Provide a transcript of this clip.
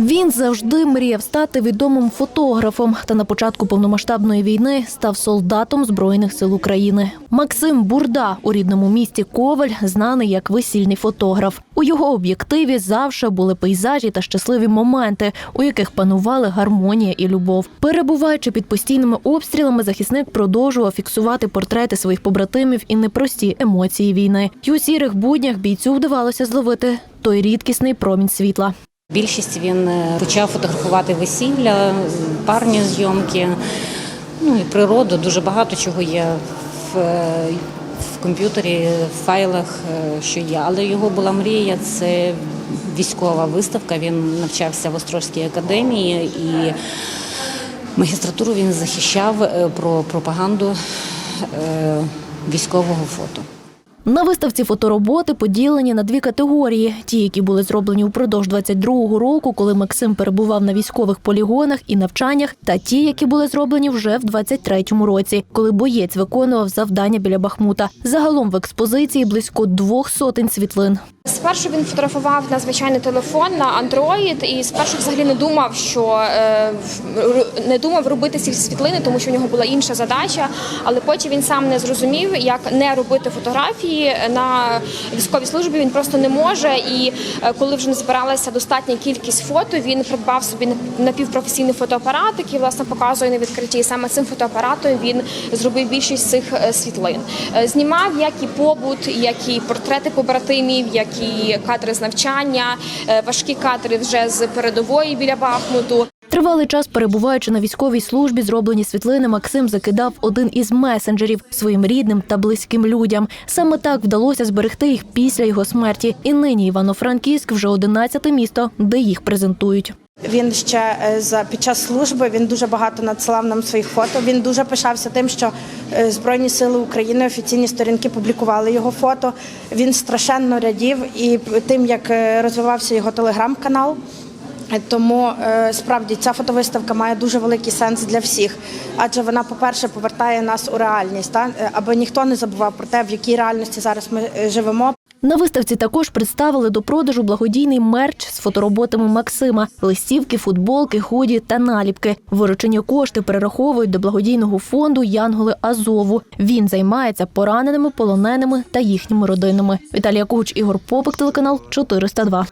Він завжди мріяв стати відомим фотографом та на початку повномасштабної війни став солдатом Збройних сил України. Максим Бурда у рідному місті Коваль знаний як весільний фотограф. У його об'єктиві завжди були пейзажі та щасливі моменти, у яких панували гармонія і любов. Перебуваючи під постійними обстрілами, захисник продовжував фіксувати портрети своїх побратимів і непрості емоції війни. І у сірих буднях бійцю вдавалося зловити той рідкісний промінь світла. Більшість він е, почав фотографувати весілля, парні зйомки, ну і природу. Дуже багато чого є в, е, в комп'ютері, в файлах, е, що є. Але його була мрія це військова виставка. Він навчався в Острозькій академії і магістратуру він захищав про пропаганду військового фото. На виставці фотороботи поділені на дві категорії: ті, які були зроблені упродовж 22-го року, коли Максим перебував на військових полігонах і навчаннях, та ті, які були зроблені вже в 23-му році, коли боєць виконував завдання біля Бахмута. Загалом в експозиції близько двох сотень світлин. Спершу він фотографував на звичайний телефон на Android і спершу взагалі не думав, що е, не думав робити ці світлини, тому що в нього була інша задача. Але потім він сам не зрозумів, як не робити фотографії на військовій службі. Він просто не може. І е, коли вже не збиралася достатня кількість фото, він придбав собі напівпрофесійний фотоапарат, який власне показує на відкритті. І саме цим фотоапаратом він зробив більшість цих е, світлин. Знімав як і побут, як і портрети побратимів, як кадри з навчання, е, важкі кадри вже з передової біля Бахмуту. Тривалий час перебуваючи на військовій службі, зроблені світлини Максим закидав один із месенджерів своїм рідним та близьким людям. Саме так вдалося зберегти їх після його смерті. І нині Івано-Франківськ вже 11 місто, де їх презентують. Він ще е, за під час служби він дуже багато надсилав нам своїх фото. Він дуже пишався тим, що е, Збройні сили України офіційні сторінки публікували його фото. Він страшенно радів і тим, як е, розвивався його телеграм-канал. Тому справді ця фотовиставка має дуже великий сенс для всіх, адже вона, по-перше, повертає нас у реальність, та аби ніхто не забував про те, в якій реальності зараз ми живемо. На виставці також представили до продажу благодійний мерч з фотороботами Максима, листівки, футболки, худі та наліпки. Виручені кошти перераховують до благодійного фонду Янголи Азову. Він займається пораненими, полоненими та їхніми родинами. Віталія Куч, Ігор Попик, телеканал 402.